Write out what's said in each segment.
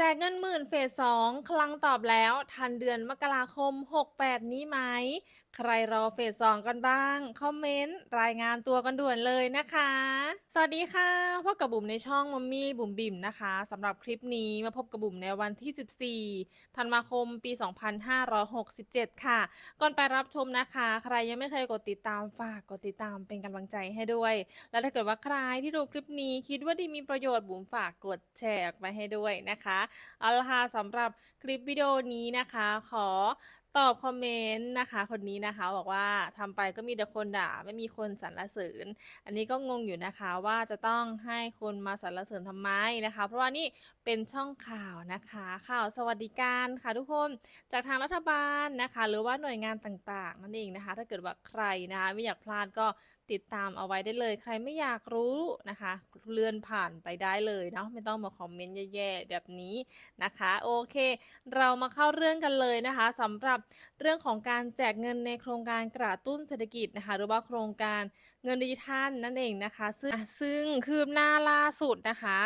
แจกเงินหมื่นเฟสสองคลังตอบแล้ว ทันเดือนมกราคม 68 นี้ไหม ใครรอเฟสสองกันบ้าง คอมเมนต์ รายงานตัวกันด่วนเลยนะคะ สวัสดีค่ะพบกับบุ๋มในช่องมัมมี่บุ๋มบิ่มนะคะสำหรับคลิปนี้มาพบกับบุ๋มในวันที่ 14 ธันวาคมปี 2567 ค่ะ ก่อนไปรับชมนะคะ ใครยังไม่เคยกดติดตามฝากกดติดตามเป็นกำลังใจให้ด้วย แล้วถ้าเกิดว่าใครที่ดูคลิปนี้คิดว่าดีมีประโยชน์บุ๋มฝากกดแชร์ออกไปให้ด้วยนะคะเอาละค่ะสำหรับคลิปวิดีโอนี้นะคะ ขอ ตอบคอมเมนต์นะคะ คนนี้นะคะบอกว่าทำไปก็มีแต่คนด่าไม่มีคนสรรเสริญ อันนี้ก็งงอยู่นะคะว่าจะต้องให้คนมาสรรเสริญทำไมนะคะ เพราะว่านี่เป็นช่องข่าวนะคะ ข่าวสวัสดิการค่ะทุกคนจากทางรัฐบาลนะคะ หรือว่าหน่วยงานต่างๆ นั่นเองนะคะ ถ้าเกิดว่าใครนะคะไม่อยากพลาดก็ติดตามเอาไว้ได้เลย ใครไม่อยากรู้นะคะ เลื่อนผ่านไปได้เลยเนาะไม่ต้องมาคอมเมนต์แย่ๆแบบนี้นะคะ โอเค เรามาเข้าเรื่องกันเลยนะคะสำหรับเรื่องของการแจกเงินในโครงการกระตุ้นเศรษฐกิจนะคะหรือว่าโครงการเงินดิจิทัลนั่นเองนะคะ ซึ่งซึ่งคืบหน้าล่าสุดนะคะ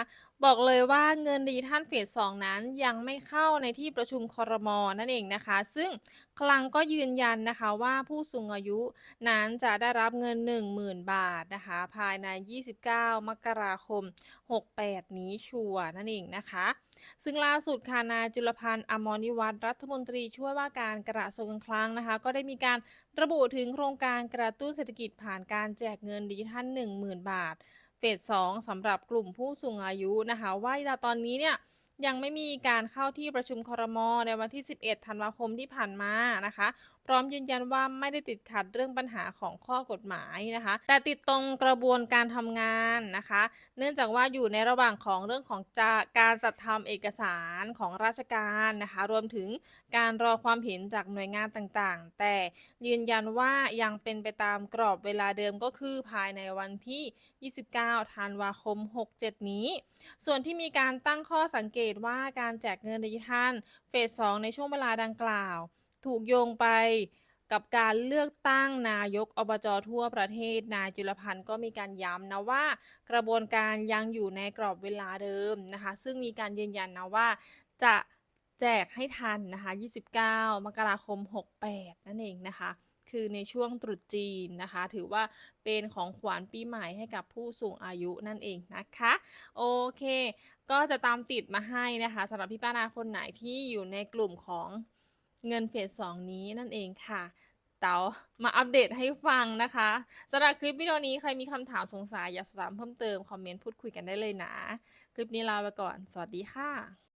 บอกเลยว่าเงินดิจิทัลเฟสสองนั้นยังไม่เข้าในที่ประชุมคอรมอนั่นเองนะคะ ซึ่งคลังก็ยืนยันนะคะว่าผู้สูงอายุนั้นจะได้รับเงิน 10,000 บาทนะคะ ภายใน 29 มกราคม 68 นี้ชัวร์นั่นเองนะคะ ซึ่งล่าสุดค่ะนายจุลพันธ์อมรนิวัตรรัฐมนตรีช่วยว่าการกระทรวงการคลังนะคะ ก็ได้มีการระบุถึงโครงการกระตุ้นเศรษฐกิจผ่านการแจกเงินดิจิทัล 10,000 บาท เฟสสองสำหรับกลุ่มผู้สูงอายุนะคะ ว่าตอนนี้เนี่ย ยังไม่มีการเข้าที่ประชุมครม ในวันที่ 11 ธันวาคมที่ผ่านมานะคะ พร้อมยืนยันว่าไม่ได้ติดขัดเรื่องปัญหาของข้อกฎหมายนะคะ แต่ติดตรงกระบวนการทำงานนะคะ เนื่องจากว่าอยู่ในระหว่างของเรื่องของการจัดทำเอกสารของราชการนะคะ รวมถึงการรอความเห็นจากหน่วยงานต่างๆ แต่ยืนยันว่ายังเป็นไปตามกรอบเวลาเดิมก็คือภายในวันที่ 29 ธันวาคม 67 นี้ ส่วนที่มีการตั้งข้อสังเกตว่าการแจกเงินดิจิทัลเฟส2ในช่วงเวลาดังกล่าว ถูกโยงไปกับการเลือกตั้งนายกอบจทั่วประเทศ นายจุลพันธ์ก็มีการย้ำนะว่า กระบวนการยังอยู่ในกรอบเวลาเดิมนะคะ ซึ่งมีการยืนยันนะว่าจะแจกให้ทันนะคะ 29 มกราคม 68 นั่นเองนะคะ คือในช่วงตรุษจีนนะคะ ถือว่าเป็นของขวัญปีใหม่ให้กับผู้สูงอายุนั่นเองนะคะ โอเค ก็จะตามติดมาให้นะคะสำหรับพี่ป้านาคนไหนที่อยู่ในกลุ่มของเงินเฟสสองนี้นั่นเองค่ะเต๋ามาอัปเดตให้ฟังนะคะสำหรับคลิปวิดีโอนี้ใครมีคำถามสงสัยอยากสอบถามเพิ่มเติม คอมเมนต์พูดคุยกันได้เลยนะ คลิปนี้ลาไปก่อน สวัสดีค่ะ